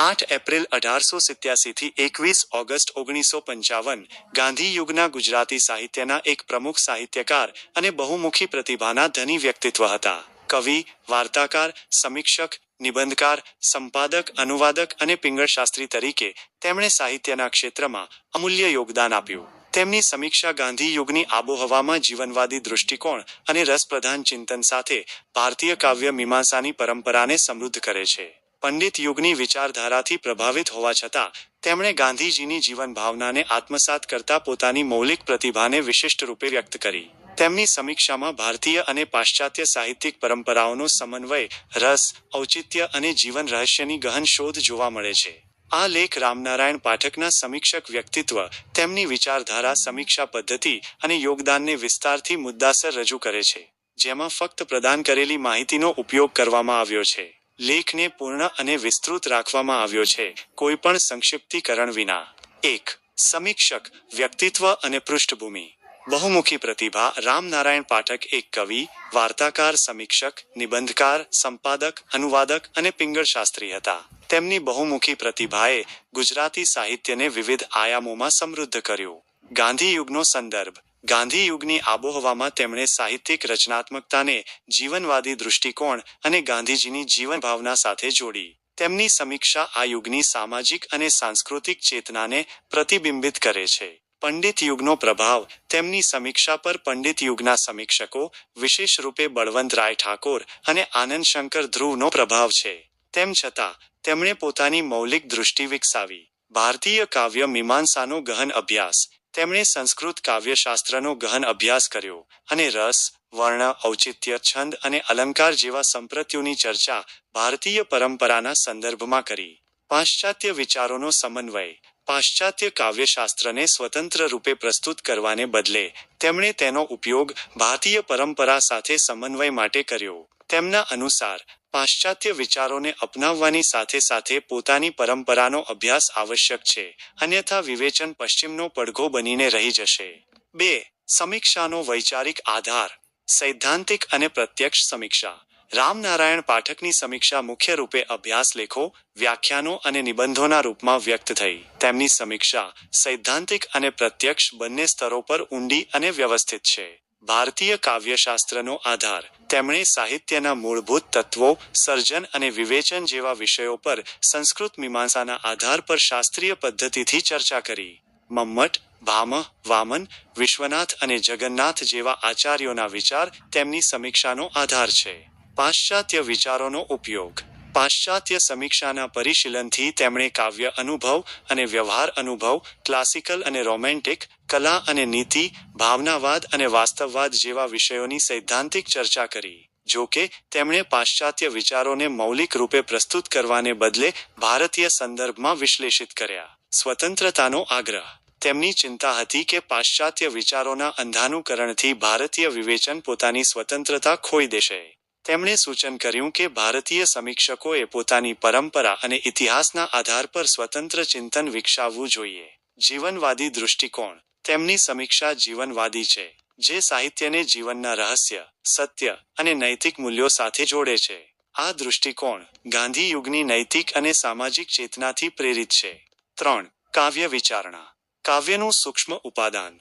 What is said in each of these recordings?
આઠ એપ્રિલ અઢારસો સિત્યાસીથી એકવીસ ઓગસ્ટ ઓગણીસો પંચાવન ગાંધી યુગના ગુજરાતી સાહિત્યના એક પ્રમુખ સાહિત્યકાર અને બહુમુખી પ્રતિભાના ધની વ્યક્તિત્વ હતા. કવિ, વાર્તાકાર, સમીક્ષક, નિબંધકાર, સંપાદક, અનુવાદક અને પિંગળશાસ્ત્રી તરીકે તેમણે સાહિત્યના ક્ષેત્રમાં અમૂલ્ય યોગદાન આપ્યું. તેમની સમીક્ષા ગાંધી યુગની આબોહવામાં જીવનવાદી દૃષ્ટિકોણ અને રસપ્રધાન ચિંતન સાથે ભારતીય કાવ્ય મીમાંસાની પરંપરાને સમૃદ્ધ કરે છે. પંડિત યુગની વિચારધારાથી પ્રભાવિત હોવા છતાં, તેમણે ગાંધીજીની જીવન ભાવનાને આત્મસાત કરતા પોતાની મૌલિક પ્રતિભાને વિશિષ્ટ રૂપે વ્યક્ત કરી. તેમની સમીક્ષામાં ભારતીય અને પાશ્ચાત્ય સાહિત્યિક પરંપરાઓનો સમન્વય, રસ, ઔચિત્ય અને જીવન રહસ્યની ગહન શોધ જોવા મળે છે. આ લેખ રામનારાયણ પાઠકના સમીક્ષક વ્યક્તિત્વ, તેમની વિચારધારા સમીક્ષા પદ્ધતિ અને યોગદાનને વિસ્તારથી મુદ્દાસર રજૂ કરે છે, જેમાં ફક્ત પ્રદાન કરેલી માહિતીનો ઉપયોગ કરવામાં આવ્યો છે. લેખને પૂર્ણ અને વિસ્તૃત રાખવામાં આવ્યો છે. કોઈ પણ સંક્ષિપ્તીકરણ વિના. એક, સમીક્ષક, વ્યક્તિત્વ અને પૃષ્ઠભૂમિ. બહુમુખી પ્રતિભા, રામનારાયણ પાઠક, એક કવિ, વાર્તાકાર, સમીક્ષક, નિબંધકાર, સંપાદક, અનુવાદક અને પિંગળશાસ્ત્રી હતા. તેમની બહુમુખી પ્રતિભાએ ગુજરાતી સાહિત્યને વિવિધ આયામોમાં સમૃદ્ધ કર્યું. ગાંધી યુગનો સંદર્ભ. ગાંધી યુગની આબોહવામાં તેમણે સાહિત્યિક રચનાત્મકતાને જીવનવાદી દૃષ્ટિકોણ અને ગાંધીજીની જીવન ભાવના સાથે જોડી. તેમની સમીક્ષા આ યુગની સામાજિક અને સાંસ્કૃતિક ચેતનાને પ્રતિબિંબિત કરે છે. પંડિત યુગનો પ્રભાવ તેમની સમીક્ષા પર પંડિત યુગના સમીક્ષકો, વિશેષ રૂપે બળવંતરાય ઠાકોર અને આનંદ શંકર ધ્રુવનો પ્રભાવ છે. તેમ છતાં, તેમણે પોતાની મૌલિક દૃષ્ટિ વિકસાવી. ભારતીય કાવ્ય મીમાંસાનો ગહન અભ્યાસ તેમણે સંસ્કૃત કાવ્યશાસ્ત્રનો ગહન અભ્યાસ કર્યો અને રસ, વર્ણ, ઔચિત્ય, છંદ અને અલંકાર જેવા સંપ્રત્યોની ચર્ચા ભારતીય પરંપરાના સંદર્ભમાં કરી. પાશ્ચાત્ય વિચારોનો સમન્વય, પાશ્ચાત્ય કાવ્યશાસ્ત્રને સ્વતંત્ર રૂપે પ્રસ્તુત કરવાને બદલે તેમણે તેનો ઉપયોગ ભારતીય પરંપરા સાથે સમન્વય માટે કર્યો. તેમના અનુસાર, પાશ્ચાત્ય વિચારોને અપનાવવાની સાથે સાથે પોતાની પરંપરાનો અભ્યાસ આવશ્યક છે, અન્યથા વિવેચન પશ્ચિમનો પડઘો બનીને રહી જશે. બે, સમીક્ષાનો વૈચારિક આધાર, સૈદ્ધાંતિક અને પ્રત્યક્ષ સમીક્ષા. રામનારાયણ પાઠકની સમીક્ષા મુખ્ય રૂપે અભ્યાસ લેખો, વ્યાખ્યાનો અને નિબંધોના રૂપમાં વ્યક્ત થઈ. તેમની સમીક્ષા સૈદ્ધાંતિક અને પ્રત્યક્ષ બંને સ્તરો પર ઊંડી અને વ્યવસ્થિત છે. ભારતીય કાવ્યશાસ્ત્રનો આધાર. તેમણે સાહિત્યના મૂળભૂત તત્વો, સર્જન અને વિવેચન જેવા વિષયો પર સંસ્કૃત મીમાંસાના આધાર પર શાસ્ત્રીય પદ્ધતિથી ચર્ચા કરી. મમ્મટ ભામહ વામન, વિશ્વનાથ અને જગન્નાથ જેવા આચાર્યોના વિચાર તેમની સમીક્ષાનો આધાર છે. પાશ્ચાત્ય વિચારોનો ઉપયોગ. પાશ્ચાત્ય સમીક્ષાના પરિશીલનથી તેમણે કાવ્ય અનુભવ અને વ્યવહાર અનુભવ ક્લાસિકલ અને રોમેન્ટિક કલા અને નીતિ ભાવનાવાદ અને વાસ્તવવાદ જેવા વિષયોની સૈદ્ધાંતિક ચર્ચા કરી જો કે તેમણે પાશ્ચાત્ય વિચારોને મૌલિક રૂપે પ્રસ્તુત કરવાને બદલે ભારતીય સંદર્ભમાં વિશ્લેષિત કર્યા સ્વતંત્રતાનો આગ્રહ તેમની ચિંતા હતી કે પાશ્ચાત્ય વિચારોના અંધાનુકરણથી ભારતીય વિવેચન પોતાની સ્વતંત્રતા ખોઈ દેશે તેમણે સૂચન કર્યું કે ભારતીય સમીક્ષકોએ પોતાની પરંપરા અને ઇતિહાસના આધાર પર સ્વતંત્ર ચિંતન વિકસાવવું જોઈએ. જીવનવાદી દૃષ્ટિકોણ. તેમની સમીક્ષા જીવનવાદી છે, જે સાહિત્યને જીવનના રહસ્ય, સત્ય અને નૈતિક મૂલ્યો સાથે જોડે છે. આ દૃષ્ટિકોણ ગાંધી યુગની નૈતિક અને સામાજિક ચેતનાથી પ્રેરિત છે. ત્રણ. કાવ્ય વિચારણા. કાવ્યનું સૂક્ષ્મ ઉપાદાન.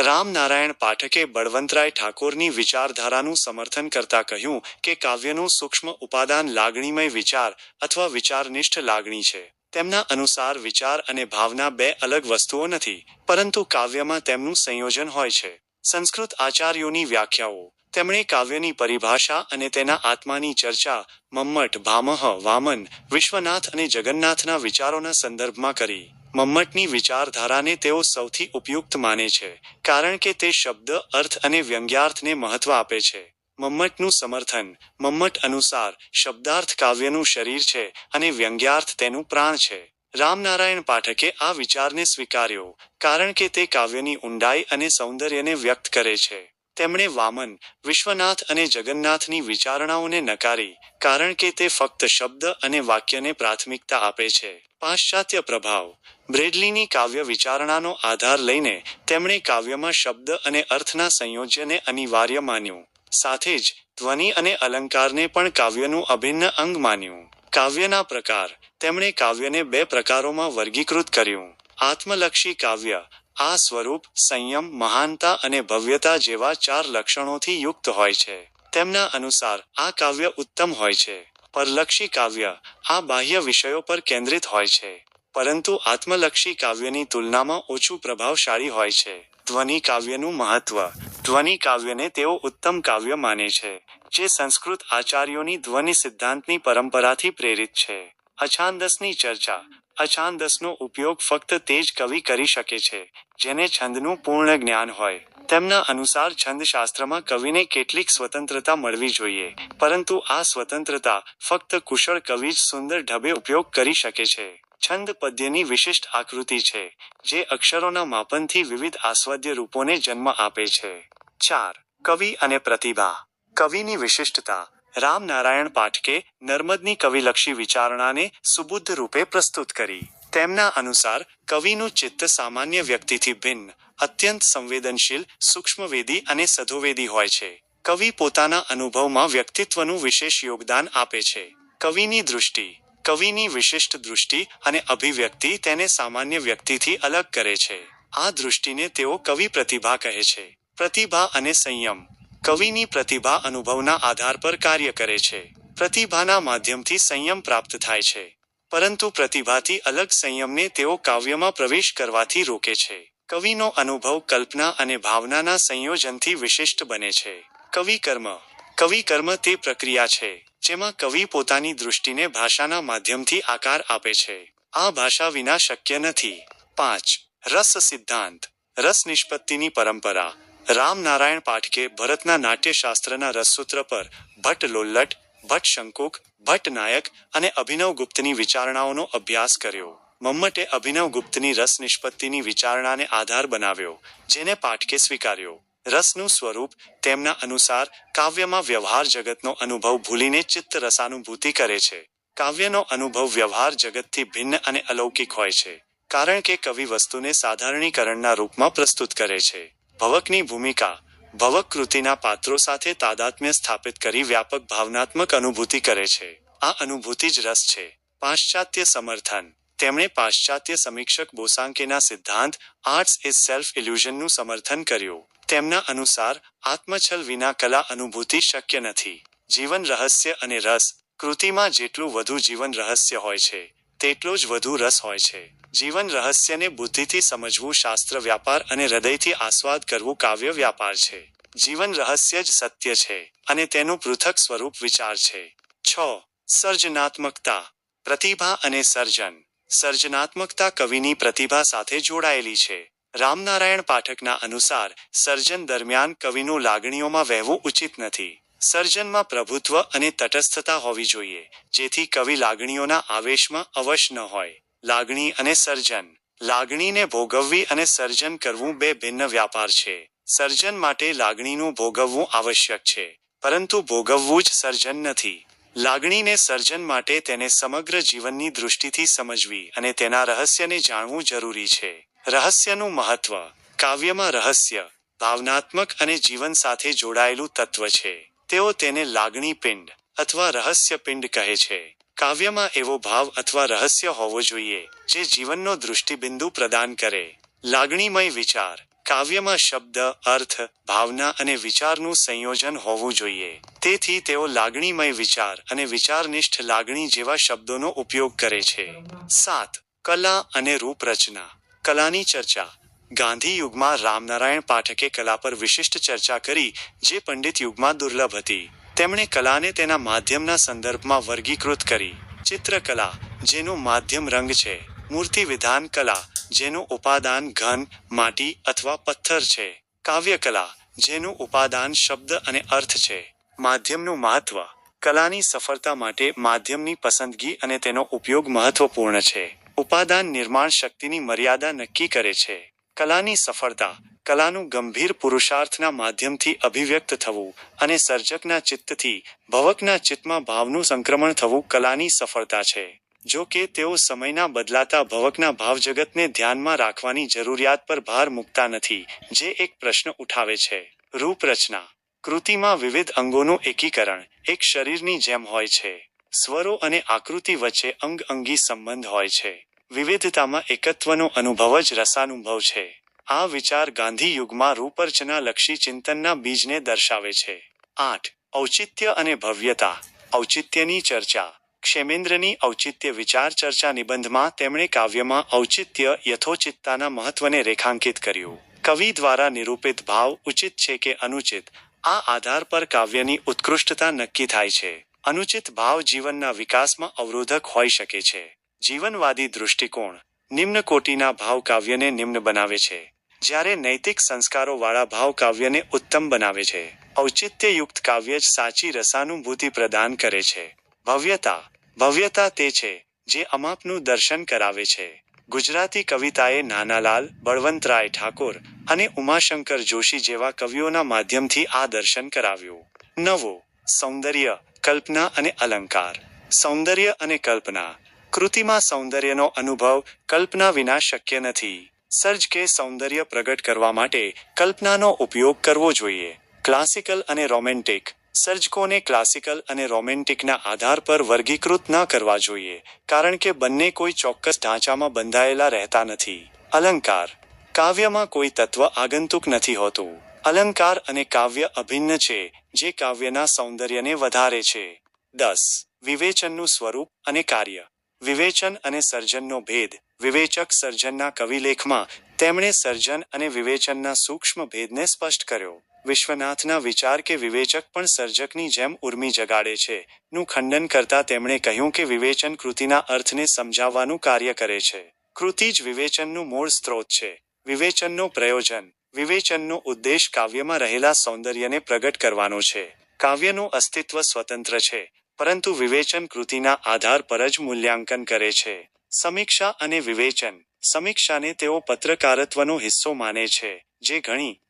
રામનારાયણ પાઠકે બળવંતરાય ઠાકોરની વિચારધારાનું સમર્થન કરતા કહ્યું કે કાવ્યનું સૂક્ષ્મ ઉપાદાન લાગણીમય વિચાર અથવા વિચારનિષ્ઠ લાગણી છે. તેમના અનુસાર વિચાર અને ભાવના બે અલગ વસ્તુઓ નથી, પરંતુ કાવ્યમાં તેમનું સંયોજન હોય છે. સંસ્કૃત આચાર્યોની વ્યાખ્યાઓ. તેમણે કાવ્યની પરિભાષા અને તેના આત્માની ચર્ચા મમ્મટ, ભામહ, વામન, વિશ્વનાથ અને જગન્નાથના વિચારોના સંદર્ભમાં કરી. મમ્મટની વિચારધારાને તેઓ સૌથી ઉપયુક્ત માને છે, કારણ કે તે શબ્દ, અર્થ અને વ્યંગ્યાર્થને મહત્વ આપે છે. મમ્મટનું સમર્થન, મમ્મટ અનુસાર, શબ્દાર્થ કાવ્યનું શરીર છે અને વ્યંગ્યાર્થ તેનું પ્રાણ છે. રામનારાયણ પાઠકે આ વિચારને સ્વીકાર્યો, કારણ કે તે કાવ્યની ઊંડાઈ અને સૌંદર્યને વ્યક્ત કરે છે. તેમણે વામન, વિશ્વનાથ અને જગન્નાથની વિચારણાઓને નકારી, કારણ કે તે ફક્ત શબ્દ અને વાક્યને પ્રાથમિકતા આપે છે. પાશ્ચાત્ય પ્રભાવ. બ્રેડલીની કાવ્ય વિચારણાનો આધાર લઈને તેમણે કાવ્યમાં શબ્દ અને અર્થના સંયોજ્યને અનિવાર્ય માન્યું. સાથે જ ધ્વનિ અને અલંકારને પણ કાવ્યનું અભિન્ન અંગ માન્યું. કાવ્યના પ્રકાર. તેમણે કાવ્યને બે પ્રકારોમાં વર્ગીકૃત કર્યું. આત્મલક્ષી કાવ્ય આ સ્વરૂપ સંયમ, મહાનતા અને ભવ્યતા જેવા ચાર લક્ષણોથી યુક્ત હોય છે. તેમના અનુસાર આ કાવ્ય ઉત્તમ હોય છે. પરલક્ષી કાવ્ય આ બાહ્ય વિષયો પર કેન્દ્રિત હોય છે. પરંતુ આત્મલક્ષી કાવ્યની તુલનામાં ઓછું પ્રભાવશાળી હોય છે. ધ્વનિ કાવ્યનું મહત્વ. ધ્વનિ કાવ્યને તેઓ ઉત્તમ કાવ્ય માને છે, જે સંસ્કૃત આચાર્યોની ધ્વનિ સિદ્ધાંતની પરંપરાથી પ્રેરિત છે. અછાંદસની ચર્ચા અછાંદસનો ઉપયોગ ફક્ત તે જ કવિ કરી શકે છે, જેને છંદનું પૂર્ણ જ્ઞાન હોય. તેમના અનુસાર છંદશાસ્ત્રમાં કવિને કેટલીક સ્વતંત્રતા મળવી જોઈએ, પરંતુ આ સ્વતંત્રતા ફક્ત કુશળ કવિ જ સુંદર ઢબે ઉપયોગ કરી શકે છે. છંદ પદ્યની વિશિષ્ટ આકૃતિ છે, જે અક્ષરોના માપનથી વિવિધ આસ્વાદ્ય રૂપોને જન્મ આપે છે. ચાર, કવિ અને પ્રતિભા. કવિની વિશિષ્ટતા. રામનારાયણ પાઠકે નર્મદની કવિલક્ષી વિચારણાને સુબુદ્ધ રૂપે પ્રસ્તુત કરી. તેમના અનુસાર, કવિનું ચિત્ત સામાન્ય વ્યક્તિથી ભિન્ન, અત્યંત સંવેદનશીલ, સૂક્ષ્મવેદી અને સધોવેદી હોય છે. કવિ પોતાના અનુભવમાં વ્યક્તિત્વનું વિશેષ યોગદાન આપે છે. કવિની દૃષ્ટિ, કવિની વિશિષ્ટ દૃષ્ટિ અને અભિવ્યક્તિ તેને સામાન્ય વ્યક્તિથી અલગ કરે છે. આ દૃષ્ટિને તેઓ કવિ પ્રતિભા કહે છે. પ્રતિભા અને સંયમ કવિની પ્રતિભા અનુભવના આધાર પર કાર્ય કરે છે. પ્રતિભાના માધ્યમથી સંયમ પ્રાપ્ત થાય છે. પરંતુ પ્રતિભાથી અલગ સંયમને તેઓ કાવ્યમાં પ્રવેશ કરવાથી રોકે છે. કવિનો અનુભવ કલ્પના અને ભાવનાના સંયોજનથી વિશિષ્ટ બને છે. કવિ કર્મ કવિ કર્મ તે પ્રક્રિયા છે, જેમાં કવિ પોતાની દૃષ્ટિને ભાષાના માધ્યમથી આકાર આપે છે. આ ભાષા વિના શક્ય નથી. પાંચ. રસ સિદ્ધાંત. રસ નિષ્પત્તિની પરંપરા. રામનારાયણ પાઠકે ભરતના નાટ્યશાસ્ત્રના રસસૂત્ર પર ભટ્ટ લોલ્લટ, ભટ્ટ શંકુક, ભટ્ટ નાયક અને અભિનવ ગુપ્તની વિચારણાઓનો અભ્યાસ કર્યો. મમ્મટે અભિનવ ગુપ્તની રસ નિષ્પત્તિની વિચારણાને આધાર બનાવ્યો, જેને પાઠકે સ્વીકાર્યો. રસનું સ્વરૂપ તેમના અનુસાર કાવ્યમાં વ્યવહાર જગતનો અનુભવ ભૂલીને ચિત્ત રસાનુભૂતિ કરે છે. કાવ્યનો અનુભવ વ્યવહાર જગતથી ભિન્ન અને અલૌકિક હોય છે, કારણ કે કવિ વસ્તુને સાધારણીકરણના રૂપમાં પ્રસ્તુત કરે છે. ભવકની ભૂમિકા ભવક કૃતિના પાત્રો સાથે તાદાત્મ્ય સ્થાપિત કરી વ્યાપક ભાવનાત્મક અનુભૂતિ કરે છે. આ અનુભૂતિ જ રસ છે. પાશ્ચાત્ય સમર્થન. તેમણે પાશ્ચાત્ય સમીક્ષક બોસાંકેના સિદ્ધાંત આર્ટ્સ ઇઝ સેલ્ફ ઇલ્યુઝનનું સમર્થન કર્યું. તેમના અનુસાર, આત્મછલ વિના કલા અનુભૂતિ શક્ય નથી. જીવન રહસ્ય અને રસ કૃતિમાં જેટલું વધુ જીવન રહસ્ય હોય છે તેટલો જ વધુ રસ હોય છે. જીવન રહસ્યને બુદ્ધિથી સમજવું શાસ્ત્ર વ્યાપાર અને હૃદયથી આસ્વાદ કરવું કાવ્ય વ્યાપાર છે. જીવન રહસ્ય જ સત્ય છે અને તેનું પૃથક સ્વરૂપ વિચાર છે. છ. સર્જનાત્મકતા. પ્રતિભા અને સર્જન. સર્જનાત્મકતા કવિની પ્રતિભા સાથે જોડાયેલી છે. રામનારાયણ પાઠકના અનુસાર સર્જન દરમિયાન કવિનું લાગણીઓમાં વહેવું ઉચિત નથી. સર્જનમાં પ્રભુત્વ અને તટસ્થતા હોવી જોઈએ, જેથી કવિ લાગણીઓના આવેશમાં અવશ ન હોય. લાગણી અને સર્જન. લાગણીને ભોગવવી અને સર્જન કરવું બે ભિન્ન વ્યાપાર છે. સર્જન માટે લાગણીનું ભોગવવું આવશ્યક છે, પરંતુ ભોગવવું જ સર્જન નથી. લાગણીને સર્જન માટે તેને સમગ્ર જીવનની દૃષ્ટિથી સમજવી અને તેના રહસ્યને જાણવું જરૂરી છે. રહસ્યનું મહત્વ. કાવ્યમાં રહસ્ય. ભાવનાત્મક અને જીવન સાથે જોડાયેલું તત્વ છે. તેઓ તેને લાગણી પિંડ અથવા રહસ્ય પિંડ કહે છે. કાવ્યમાં એવો ભાવ અથવા રહસ્ય હોવો જોઈએ, જે જીવનનો દૃષ્ટિબિંદુ પ્રદાન કરે. લાગણીમય વિચાર, કાવ્યમાં શબ્દ, અર્થ, ભાવના અને વિચારનું સંયોજન હોવું જોઈએ. તેથી તેઓ લાગણીમય વિચાર અને વિચારનિષ્ઠ લાગણી જેવા શબ્દોનો ઉપયોગ કરે છે. સાત, કલા અને રૂપરચના. કલાની ચર્ચા. ગાંધી યુગમાં રામનારાયણ પાઠકે કલા પર વિશિષ્ટ ચર્ચા કરી, જે પંડિત યુગમાં દુર્લભ હતી. તેમણે કલાને તેના માધ્યમના સંદર્ભમાં વર્ગીકૃત કરી. ચિત્રકલા, જેનું માધ્યમ રંગ છે. મૂર્તિ વિધાન કલા, જેનું ઉપાદાન ઘન, માટી અથવા પથ્થર છે. કાવ્યકલા, જેનું ઉપાદાન શબ્દ અને અર્થ છે. માધ્યમનું મહત્વ, કલાની સફળતા માટે માધ્યમની પસંદગી અને તેનો ઉપયોગ મહત્વપૂર્ણ છે. ઉપાદાન નિર્માણ શક્તિની મર્યાદા નક્કી કરે છે. કલાની સફળતા કલાનું ગંભીર પુરુષાર્થના માધ્યમથી અભિવ્યક્ત થવું અને સર્જકના ચિત્તથી ભવકના ચિત્તમાં ભાવનું સંક્રમણ થવું કલાની સફળતા છે. જો કે તેઓ સમયના બદલાતા ભવકના ભાવજગતને ધ્યાનમાં રાખવાની જરૂરિયાત પર ભાર મૂકતા નથી, જે એક પ્રશ્ન ઉઠાવે છે. રૂપરચના કૃતિમાં વિવિધ અંગોનું એકીકરણ એક શરીરની જેમ હોય છે. સ્વરો અને આકૃતિ વચ્ચે અંગ અંગી સંબંધ હોય છે. વિવિધતામાં એકત્વનો અનુભવ જ રસાનુભવ છે. આ વિચાર ગાંધી યુગમાં રૂપર્ચના લક્ષી ચિંતનના બીજને દર્શાવે છે. આઠ. ઔચિત્ય અને ભવ્યતા. ઔચિત્યની ચર્ચા. ક્ષેમેન્દ્રની ઔચિત્ય વિચાર ચર્ચા નિબંધમાં તેમણે કાવ્યમાં ઔચિત્ય યથોચિત્તાના મહત્વને રેખાંકિત કર્યું. કવિ દ્વારા નિરૂપિત ભાવ ઉચિત છે કે અનુચિત? આ આધાર પર કાવ્યની ઉત્કૃષ્ટતા નક્કી થાય છે. અનુચિત ભાવ જીવનના વિકાસમાં અવરોધક હોઈ શકે છે. જીવનવાદી દૃષ્ટિકોણ નિમ્ન કોટીના ભાવ કાવ્યને નિમ્ન બનાવે છે. જ્યારે નૈતિક સંસ્કારોવાળા ભાવ કાવ્યને ઉત્તમ બનાવે છે. ઔચિત્યયુક્ત કાવ્ય જ સાચી રસાનુભૂતિ પ્રદાન કરે છે. ભવ્યતા ભવ્યતા તે છે જે અમાપનું દર્શન કરાવે છે. ગુજરાતી કવિતાએ નાનાલાલ, બળવંતરાય ઠાકોર અને ઉમાશંકર જોશી જેવા કવિઓના માધ્યમથી આ દર્શન કરાવ્યું. નવો, સૌંદર્ય, કલ્પના અને અલંકાર. સૌંદર્ય અને કલ્પના. કૃતિમાં સૌંદર્યનો અનુભવ કલ્પના વિના શક્ય નથી. સર્જ કે સૌંદર્ય પ્રગટ કરવા માટે કલ્પનાનો ઉપયોગ કરવો જોઈએ. ક્લાસિકલ અને રોમેન્ટિક. સર્જકોને ક્લાસિકલ અને રોમેન્ટિકના આધાર પર વર્ગીકૃત ન કરવા જોઈએ, કારણ કે બંને કોઈ ચોક્કસ ઢાંચામાં બંધાયેલા રહેતા નથી. અલંકાર. કાવ્યમાં કોઈ તત્વ આગંતુક નથી હોતું. અલંકાર અને કાવ્ય અભિન્ન છે, જે કાવ્યના સૌંદર્યને વધારે છે. દસ. વિવેચનનું સ્વરૂપ અને કાર્ય. વિવેચન અને સર્જનનો ભેદ. વિવેચક સર્જનના કવિલેખમાં તેમણે સર્જન અને વિવેચનના સૂક્ષ્મ ભેદને સ્પષ્ટ કર્યો. વિશ્વનાથના વિચાર કે વિવેચક પણ સર્જકની જેમ ઉર્મી જગાડે છે, નું ખંડન કરતા તેમણે કહ્યું કે વિવેચન કૃતિના અર્થને સમજાવવાનું કાર્ય કરે છે. કૃતિ જ વિવેચનનું મૂળ સ્ત્રોત છે. વિવેચનનો પ્રયોજન. વિવેચનનો ઉદ્દેશ કાવ્યમાં રહેલા સૌંદર્યને પ્રગટ કરવાનો છે. કાવ્યનું અસ્તિત્વ સ્વતંત્ર છે. પરંતુ વિવેચન કૃતિના આધાર પર જ મૂલ્યાંકન કરે છે. સમીક્ષા અને વિવેચન. સમીક્ષાને તેઓ પત્રકારત્વનો હિસ્સો માને છે, જે ઘણી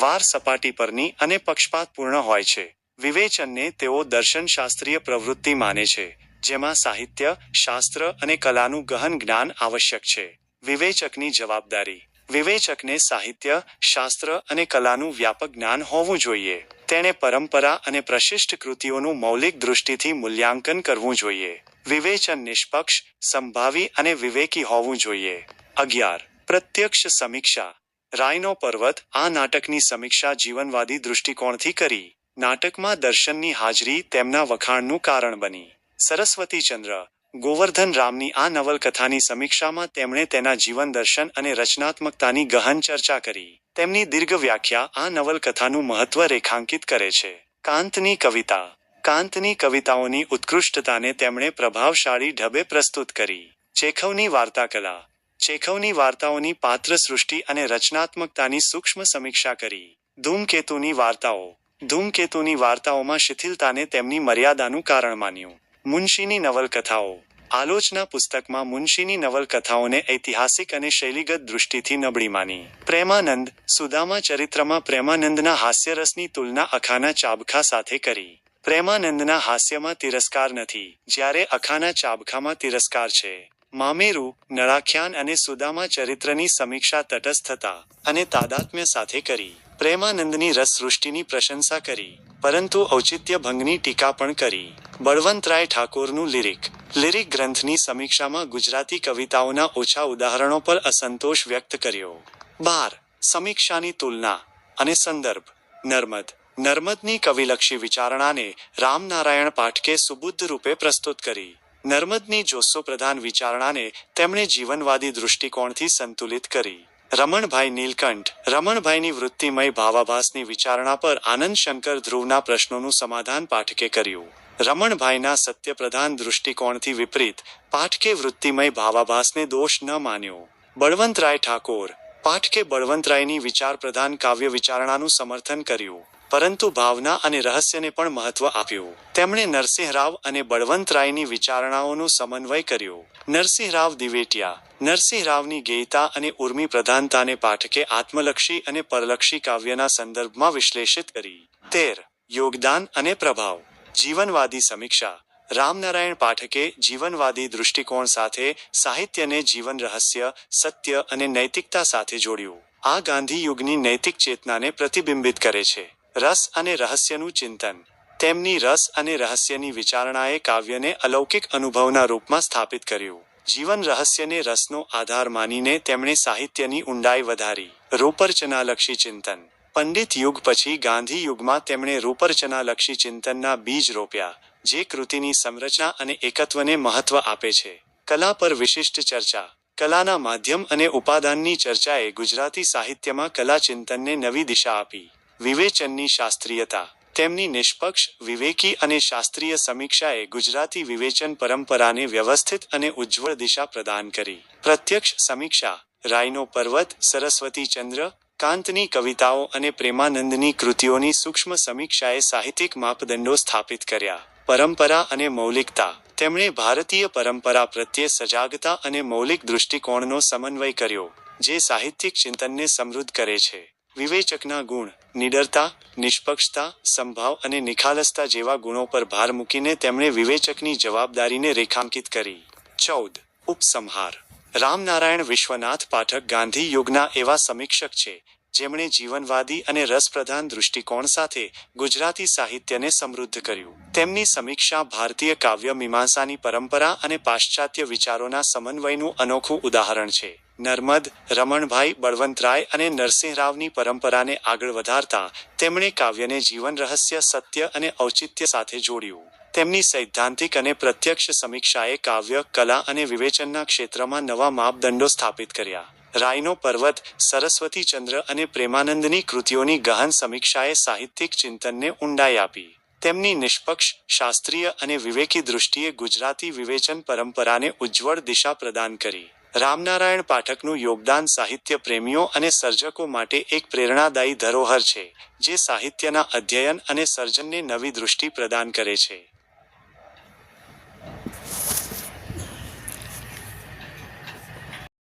વાર સપાટી પરની અને પક્ષપાતપૂર્ણ હોય છે. વિવેચનને તેઓ દર્શનશાસ્ત્રીય પ્રવૃત્તિ માને છે, જેમાં સાહિત્ય, શાસ્ત્ર અને કલાનું ગહન જ્ઞાન આવશ્યક છે. વિવેચકની જવાબદારી. વિવેચકને સાહિત્ય, શાસ્ત્ર અને કલાનું વ્યાપક જ્ઞાન હોવું જોઈએ. તેણે પરંપરા અને પ્રશિષ્ટ કૃતિઓનું મૌલિક દૃષ્ટિથી મૂલ્યાંકન કરવું જોઈએ. વિવેચન નિષ્પક્ષ, સંભાવી અને વિવેકી હોવું જોઈએ. અગિયાર. પ્રત્યક્ષ સમીક્ષા. રાયનો પર્વત આ નાટકની સમીક્ષા જીવનવાદી દૃષ્ટિકોણથી કરી. નાટકમાં દર્શનની હાજરી તેમના વખાણનું કારણ બની. સરસ્વતીચંદ્ર. ગોવર્ધન રામની આ નવલકથાની સમીક્ષામાં તેમણે તેના જીવન દર્શન અને રચનાત્મકતાની ગહન ચર્ચા કરી. તેમની દીર્ઘ વ્યાખ્યા આ નવલકથાનું મહત્વ રેખાંકિત કરે છે. કાંતની કવિતા. કાંતની કવિતાઓની ઉત્કૃષ્ટતાને તેમણે પ્રભાવશાળી ઢબે પ્રસ્તુત કરી. ચેખવની વાર્તાકલા. ચેખવની વાર્તાઓની પાત્ર સૃષ્ટિ અને રચનાત્મકતાની સૂક્ષ્મ સમીક્ષા કરી. ધૂમકેતુની વાર્તાઓ. ધૂમકેતુની વાર્તાઓમાં શિથિલતાને તેમની મર્યાદાનું કારણ માન્યું. મુનશીની નવલકથાઓ. આલોચના પુસ્તકમાં મુનશીની નવલકથાઓને ઐતિહાસિક અને શૈલીગત દૃષ્ટિથી નબળી માની. પ્રેમાનંદ, સુદામા ચરિત્રમાં પ્રેમાનંદના હાસ્યરસની તુલના અખાના ચાબખા સાથે કરી. પ્રેમાનંદના હાસ્યમાં તિરસ્કાર નથી, જ્યારે અખાના ચાબખામાં તિરસ્કાર છે. મામેરુ, નળાખ્યાન અને સુદામા ચરિત્રની સમીક્ષા તટસ્થતા અને તાદાત્મ્ય સાથે કરી. પ્રેમાનંદની રસસૃષ્ટિની પ્રશંસા કરી, પરંતુ ઔચિત્ય ભંગની ટીકા પણ કરી. બળવંતરાય ઠાકોરનું લિરિક. લિરિક ગ્રંથની સમીક્ષામાં ગુજરાતી કવિતાઓના ઓછા ઉદાહરણો પર અસંતોષ વ્યક્ત કર્યો. બાર. સમીક્ષાની તુલના અને સંદર્ભ. નર્મદ. નર્મદની કવિલક્ષી વિચારણાને રામનારાયણ પાઠકે સુબુદ્ધ રૂપે પ્રસ્તુત કરી. નર્મદની જોસ્સો પ્રધાન વિચારણાને તેમણે જીવનવાદી દૃષ્ટિકોણથી સંતુલિત કરી. રમણભાઈ નીલકંઠ. રમણભાઈની વૃત્તિમય ભાવાભાસની વિચારણા પર આનંદ શંકર ધ્રુવના પ્રશ્નોનું સમાધાન પાઠકે કર્યું. રમણભાઈના સત્યપ્રધાન દૃષ્ટિકોણથી વિપરીત, પાઠકે વૃત્તિમય ભાવાભાસને દોષ ન માન્યો. બળવંતરાય ઠાકોર. પાઠકે બળવંતરાયની વિચાર પ્રધાન કાવ્ય વિચારણાનું સમર્થન કર્યું. પરંતુ ભાવના અને રહસ્યને પણ મહત્વ આપ્યું. તેમણે નરસિંહરાવ અને બળવંતરાયની વિચારણાઓનું સમન્વય કર્યું. નરસિંહરાવ દિવેટિયા. નરસિંહરાવની ગેયતા અને ઉર્મી પ્રધાનતાને પાઠકે આત્મલક્ષી અને પરલક્ષી કાવ્યના સંદર્ભમાં વિશ્લેષિત કરી. તેર. યોગદાન અને પ્રભાવ. જીવનવાદી સમીક્ષા. રામનારાયણ પાઠકે જીવનવાદી દૃષ્ટિકોણ સાથે સાહિત્યને જીવન રહસ્ય, સત્ય અને નૈતિકતા સાથે જોડ્યું. આ ગાંધી યુગની નૈતિક ચેતનાને પ્રતિબિંબિત કરે છે. રસ અને રહસ્યનું ચિંતન. તેમની રસ અને રહસ્યની વિચારણાએ કાવ્યને અલૌકિક અનુભવના રૂપમાં સ્થાપિત કર્યું. જીવન રહસ્યને રસનો આધાર માનીને તેમણે સાહિત્યની ઊંડાઈ વધારી. રૂપરચનાલક્ષી ચિંતન. પંડિત યુગ પછી ગાંધી યુગમાં તેમણે રૂપરચનાલક્ષી ચિંતનના બીજ રોપ્યા, જે કૃતિની સંરચના અને એકત્વને મહત્વ આપે છે. કલા પર વિશિષ્ટ ચર્ચા. કલાના માધ્યમ અને ઉપાદાનની ચર્ચાએ ગુજરાતી સાહિત્યમાં કલા ચિંતનને નવી દિશા આપી. વિવેચનની શાસ્ત્રીયતા. તેમની નિષ્પક્ષ, વિવેકી અને શાસ્ત્રીય સમીક્ષાએ ગુજરાતી વિવેચન પરંપરાને વ્યવસ્થિત અને ઉજ્જવળ દિશા પ્રદાન કરી. પ્રત્યક્ષ સમીક્ષા, રાયનો પર્વત, સરસ્વતી ચંદ્ર, કાંતની કવિતાઓ અને પ્રેમાનંદની કૃતિઓની સૂક્ષ્મ સમીક્ષાએ સાહિત્યિક માપદંડો સ્થાપિત કર્યા. પરંપરા અને મૌલિકતા. તેમણે ભારતીય પરંપરા પ્રત્યે સજાગતા અને મૌલિક દૃષ્ટિકોણનો સમન્વય કર્યો, જે સાહિત્યિક ચિંતનને સમૃદ્ધ કરે છે. વિવેચકના ગુણ. નિડરતા, નિષ્પક્ષતા, સંભાવ અને નિખાલસતા જેવા ગુણો પર ભાર મૂકીને તેમણે વિવેચકની જવાબદારીને રેખાંકિત કરી. ચૌદ. ઉપસંહાર. રામનારાયણ વિશ્વનાથ પાઠક ગાંધી યુગના એવા સમીક્ષક છે જેમણે જીવનવાદી અને રસપ્રધાન દૃષ્ટિકોણ સાથે ગુજરાતી સાહિત્યને સમૃદ્ધ કર્યું. તેમની સમીક્ષા ભારતીય કાવ્ય મીમાંસાની પરંપરા અને પાશ્ચાત્ય વિચારોના સમન્વયનું અનોખું ઉદાહરણ છે. નર્મદ, રમણભાઈ બળવંતરાય અને નરસિંહરાવની પરંપરાને આગળ વધારતા તેમણે કાવ્યને જીવન રહસ્ય, સત્ય અને ઔચિત્ય સાથે જોડ્યું. તેમની સૈદ્ધાંતિક અને પ્રત્યક્ષ સમીક્ષાએ કાવ્ય, કલા અને વિવેચનના ક્ષેત્રમાં નવા માપદંડો સ્થાપિત કર્યા. રાયનો પર્વત સરસ્વતી ચંદ્ર અને પ્રેમાનંદની કૃતિઓની ગહન સમીક્ષાએ સાહિત્યિક ચિંતનને ઊંડાઈ આપી. તેમની નિષ્પક્ષ, શાસ્ત્રીય અને વિવેકી દૃષ્ટિએ ગુજરાતી વિવેચન પરંપરાને ઉજ્જવળ દિશા પ્રદાન કરી. રામનારાયણ પાઠકનું યોગદાન સાહિત્ય પ્રેમીઓ અને સર્જકો માટે એક પ્રેરણાદાયી ધરોહર છે, જે સાહિત્યના અધ્યયન અને સર્જનને નવી દૃષ્ટિ પ્રદાન કરે છે.